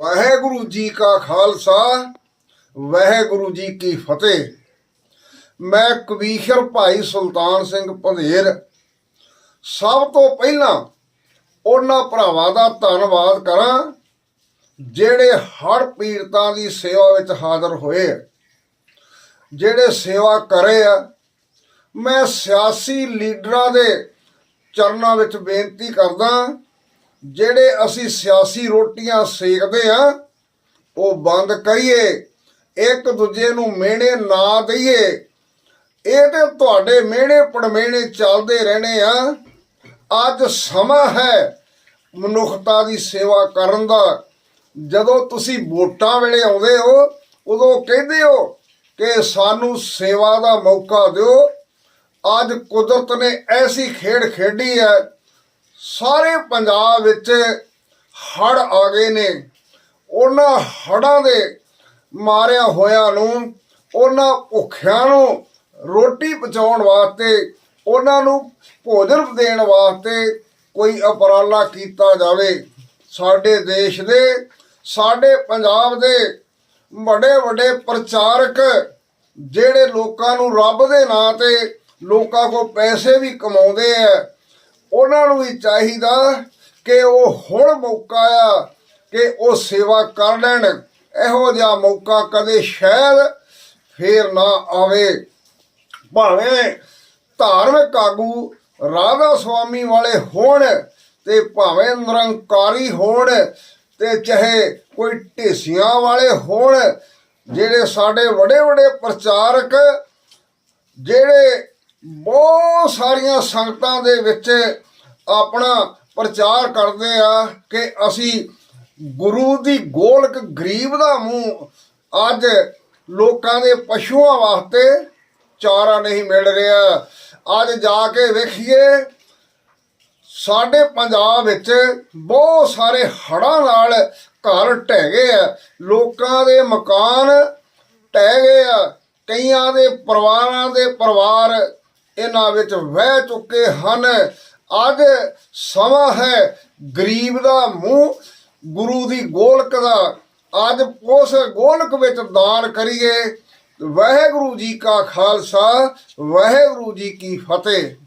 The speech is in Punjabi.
ਵਾਹਿਗੁਰੂ ਜੀ ਕਾ ਖਾਲਸਾ, ਵਾਹਿਗੁਰੂ ਜੀ ਕੀ ਫਤਿਹ। ਮੈਂ ਕਵੀਸ਼ਰ ਭਾਈ ਸੁਲਤਾਨ ਸਿੰਘ ਪੰਧੇਰ। ਸਭ ਤੋਂ ਪਹਿਲਾਂ ਉਹਨਾਂ ਭਰਾਵਾਂ ਦਾ ਧੰਨਵਾਦ ਕਰਾਂ, ਜਿਹੜੇ ਹਰ ਪੀੜਤਾਂ ਦੀ ਸੇਵਾ ਵਿੱਚ ਹਾਜ਼ਰ ਹੋਏ ਜਿਹੜੇ ਸੇਵਾ ਕਰੇ ਆ, ਮੈਂ ਸਿਆਸੀ ਲੀਡਰਾਂ ਦੇ ਚਰਨਾਂ ਵਿੱਚ ਬੇਨਤੀ ਕਰਦਾ ਜਿਹੜੇ ਅਸੀਂ ਸਿਆਸੀ ਰੋਟੀਆਂ ਸੇਕਦੇ ਆ ਉਹ ਬੰਦ ਕਰੀਏ, ਇੱਕ ਦੂਜੇ ਨੂੰ ਮਿਹਣੇ ਨਾ ਦਈਏ। ਇਹ ਤੇ ਤੁਹਾਡੇ ਮਿਹਣੇ ਪੜਮੇਣੇ ਚੱਲਦੇ ਰਹਿਣੇ ਆ। ਅੱਜ ਸਮਾਂ ਹੈ ਮਨੁੱਖਤਾ ਦੀ ਸੇਵਾ ਕਰਨ ਦਾ। ਜਦੋਂ ਤੁਸੀਂ ਵੋਟਾਂ ਵੇਲੇ ਆਉਂਦੇ ਹੋ, ਉਦੋਂ ਕਹਿੰਦੇ ਹੋ ਕਿ ਸਾਨੂੰ ਸੇਵਾ ਦਾ ਮੌਕਾ ਦਿਓ। ਅੱਜ ਕੁਦਰਤ ਨੇ ਐਸੀ ਖੇਡ ਖੇਡੀ ਹੈ ਸਾਰੇ ਪੰਜਾਬ ਵਿੱਚ ਹੜ ਆ ਗਏ ਨੇ। ਉਹਨਾਂ ਹੜਾਂ ਦੇ ਮਾਰਿਆ ਹੋਇਆਂ ਨੂੰ, ਉਹਨਾਂ ਭੁੱਖਿਆਂ ਨੂੰ ਰੋਟੀ ਪਹੁੰਚਾਉਣ ਵਾਸਤੇ, ਉਹਨਾਂ ਨੂੰ ਭੋਜਨ ਦੇਣ ਵਾਸਤੇ ਕੋਈ ਉਪਰਾਲਾ ਕੀਤਾ ਜਾਵੇ। ਸਾਡੇ ਦੇਸ਼ ਦੇ, ਸਾਡੇ ਪੰਜਾਬ ਦੇ ਵੱਡੇ ਵੱਡੇ ਪ੍ਰਚਾਰਕ ਜਿਹੜੇ ਲੋਕਾਂ ਨੂੰ ਰੱਬ ਦੇ ਨਾਂ ਤੇ ਲੋਕਾਂ ਕੋ ਪੈਸੇ ਵੀ ਕਮਾਉਂਦੇ ਆ ਉਹਨਾਂ ਨੂੰ ਵੀ ਚਾਹੀਦਾ ਕਿ ਉਹ ਹੁਣ ਮੌਕਾ ਆ ਕਿ ਉਹ ਸੇਵਾ ਕਰ ਲੈਣ। ਇਹੋ ਜਿਹਾ ਮੌਕਾ ਕਦੇ ਸ਼ਾਇਦ ਫੇਰ ਨਾ ਆਵੇ। ਭਾਵੇਂ ਧਾਰਮਿਕ ਆਗੂ ਰਾਧਾ ਸੁਆਮੀ ਵਾਲੇ ਹੋਣ ਤੇ ਭਾਵੇਂ ਨਿਰੰਕਾਰੀ ਹੋਣ ਤੇ ਚਾਹੇ ਕੋਈ ਢੇਸੀਆਂ ਵਾਲੇ ਹੋਣ, ਜਿਹੜੇ ਸਾਡੇ ਵੱਡੇ ਵੱਡੇ ਪ੍ਰਚਾਰਕ, ਜਿਹੜੇ ਬਹੁਤ ਸਾਰੀਆਂ ਸੰਗਤਾਂ ਦੇ ਵਿੱਚ ਆਪਣਾ ਪ੍ਰਚਾਰ ਕਰਦੇ ਆ ਕਿ ਅਸੀਂ ਗੁਰੂ ਦੀ ਗੋਲਕ ਗਰੀਬ ਦਾ ਮੂੰਹ ਅੱਜ ਲੋਕਾਂ ਦੇ ਪਸ਼ੂਆਂ ਵਾਸਤੇ ਚਾਰਾ ਨਹੀਂ ਮਿਲ ਰਿਹਾ। ਅੱਜ ਜਾ ਕੇ ਵੇਖੀਏ, ਸਾਡੇ ਪੰਜਾਬ ਵਿੱਚ ਬਹੁਤ ਸਾਰੇ ਹੜ੍ਹਾਂ ਨਾਲ ਘਰ ਢਹਿ ਗਏ ਆ। ਲੋਕਾਂ ਦੇ ਮਕਾਨ ਢਹਿ ਗਏ ਆ। ਕਈਆਂ ਦੇ ਪਰਿਵਾਰਾਂ ਦੇ ਪਰਿਵਾਰ ਇਹਨਾਂ ਵਿੱਚ ਵਹਿ ਚੁੱਕੇ ਹਨ। ਅੱਜ ਸਮਾਂ ਹੈ ਗਰੀਬ ਦਾ ਮੂੰਹ। ਗੁਰੂ ਦੀ ਗੋਲਕ ਦਾ। ਅੱਜ ਉਸ ਗੋਲਕ ਵਿੱਚ ਦਾਨ ਕਰੀਏ। ਵਾਹਿਗੁਰੂ ਜੀ ਕਾ ਖਾਲਸਾ, ਵਾਹਿਗੁਰੂ ਜੀ ਕੀ ਫਤਿਹ।